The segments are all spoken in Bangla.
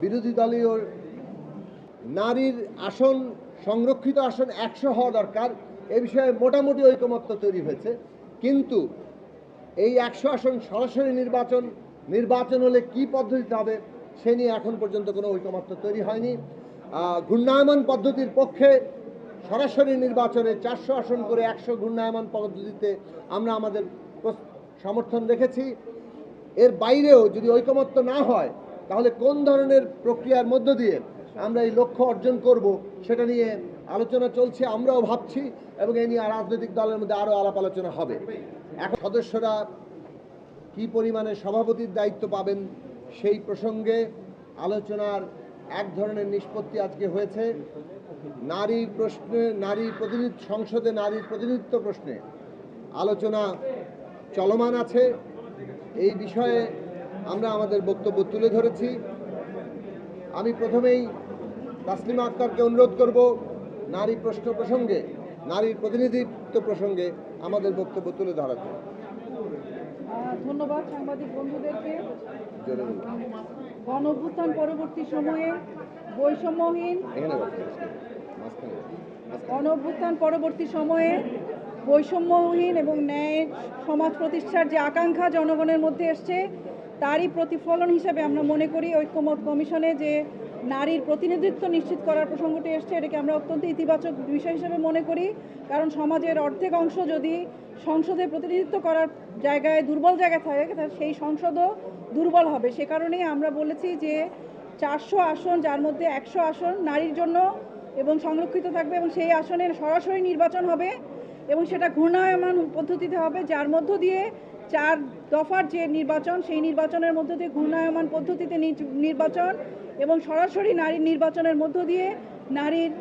বিরোধী দলীয় নারীর আসন, সংরক্ষিত আসন একশো হওয়া দরকার। এ বিষয়ে মোটামুটি ঐকমত্য তৈরি হয়েছে। কিন্তু এই একশো আসন সরাসরি নির্বাচন নির্বাচন হলে কি পদ্ধতিতে হবে, সে নিয়ে এখন পর্যন্ত কোনো ঐকমত্য তৈরি হয়নি। ঘূর্ণায়মান পদ্ধতির পক্ষে সরাসরি নির্বাচনে চারশো আসন করে একশো ঘূর্ণায়মান পদ্ধতিতে আমরা আমাদের সমর্থন রেখেছি। এর বাইরেও যদি ঐকমত্য না হয় তাহলে কোন ধরনের প্রক্রিয়ার মধ্য দিয়ে আমরা এই লক্ষ্য অর্জন করব সেটা নিয়ে আলোচনা চলছে, আমরাও ভাবছি এবং এই নিয়ে রাজনৈতিক দলের মধ্যে আরও আলাপ আলোচনা হবে। এখন সদস্যরা কি পরিমাণে সভাপতির দায়িত্ব পাবেন সেই প্রসঙ্গে আলোচনার এক ধরনের নিষ্পত্তি আজকে হয়েছে। নারী প্রশ্নে, নারী প্রতিনিধি সংসদে নারীর প্রতিনিধিত্ব প্রশ্নে আলোচনা চলমান আছে। এই বিষয়ে আমরা আমাদের বক্তব্য তুলে ধরেছি। আমি প্রথমেই তাসলিমা আক্তারকে অনুরোধ করব নারী প্রশ্ন প্রসঙ্গে নারীর প্রতিনিধিত্ব প্রসঙ্গে আমাদের বক্তব্য তুলে ধরার জন্য। ধন্যবাদ সাংবাদিক বন্ধুদেরকে। গণ অভ্যুত্থান পরবর্তী সময়ে বৈষম্যহীন গণ অভ্যুত্থান পরবর্তী সময়ে বৈষম্যহীন এবং ন্যায় সমাজ প্রতিষ্ঠার যে আকাঙ্ক্ষা জনগণের মধ্যে এসছে তারই প্রতিফলন হিসেবে আমরা মনে করি ঐক্যমত কমিশনে যে নারীর প্রতিনিধিত্ব নিশ্চিত করার প্রসঙ্গটি এসছে, এটাকে আমরা অত্যন্ত ইতিবাচক বিষয় হিসেবে মনে করি। কারণ সমাজের অর্ধেক অংশ যদি সংসদে প্রতিনিধিত্ব করার জায়গায় দুর্বল জায়গায় থাকে তাহলে সেই সংসদও দুর্বল হবে। সে কারণেই আমরা বলেছি যে চারশো আসন, যার মধ্যে একশো আসন নারীর জন্য এবং সংরক্ষিত থাকবে এবং সেই আসনের সরাসরি নির্বাচন হবে এবং সেটা ঘূর্ণায়মান পদ্ধতিতে হবে, যার মধ্য দিয়ে চার দফার যে নির্বাচন, সেই নির্বাচনের মধ্য দিয়ে ঘূর্ণায়মান পদ্ধতিতে নির্বাচন এবং সরাসরি নারীর নির্বাচনের মধ্য দিয়ে নারীর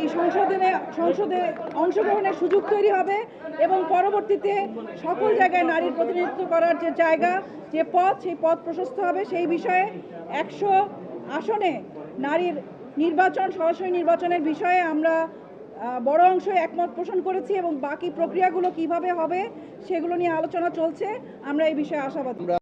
এই সংসদে সংসদে অংশগ্রহণের সুযোগ তৈরি হবে এবং পরবর্তীতে সকল জায়গায় নারীর প্রতিনিধিত্ব করার যে জায়গা, যে পথ, সেই পথ প্রশস্ত হবে। সেই বিষয়ে একশো আসনে নারীর নির্বাচন, সরাসরি নির্বাচনের বিষয়ে আমরা বড় অংশ একমত পোষণ করেছি এবং বাকি প্রক্রিয়াগুলো কীভাবে হবে সেগুলো নিয়ে আলোচনা চলছে। আমরা এই বিষয়ে আশাবাদী।